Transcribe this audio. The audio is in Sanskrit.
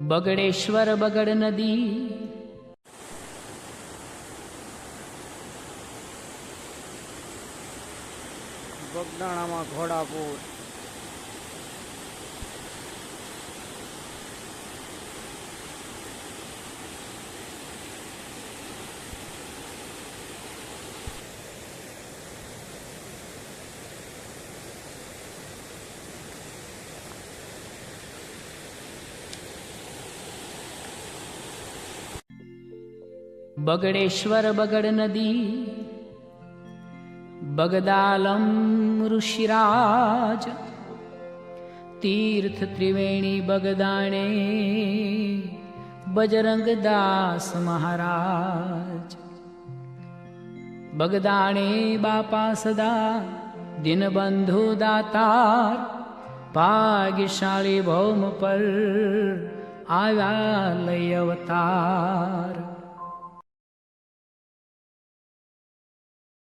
બગડેશ્વર બગડ નદી. બગદાણામાં ઘોડાપુર. बगडेश्वर बगड नदी बगदालं ऋषिराज तीर्थ त्रिवेणी बगदाणे बजरङ्गदास महाराज। बगदाणे बापा सदा दीनबन्धुदा तार पागशाली भौम पर आया लय अवतार।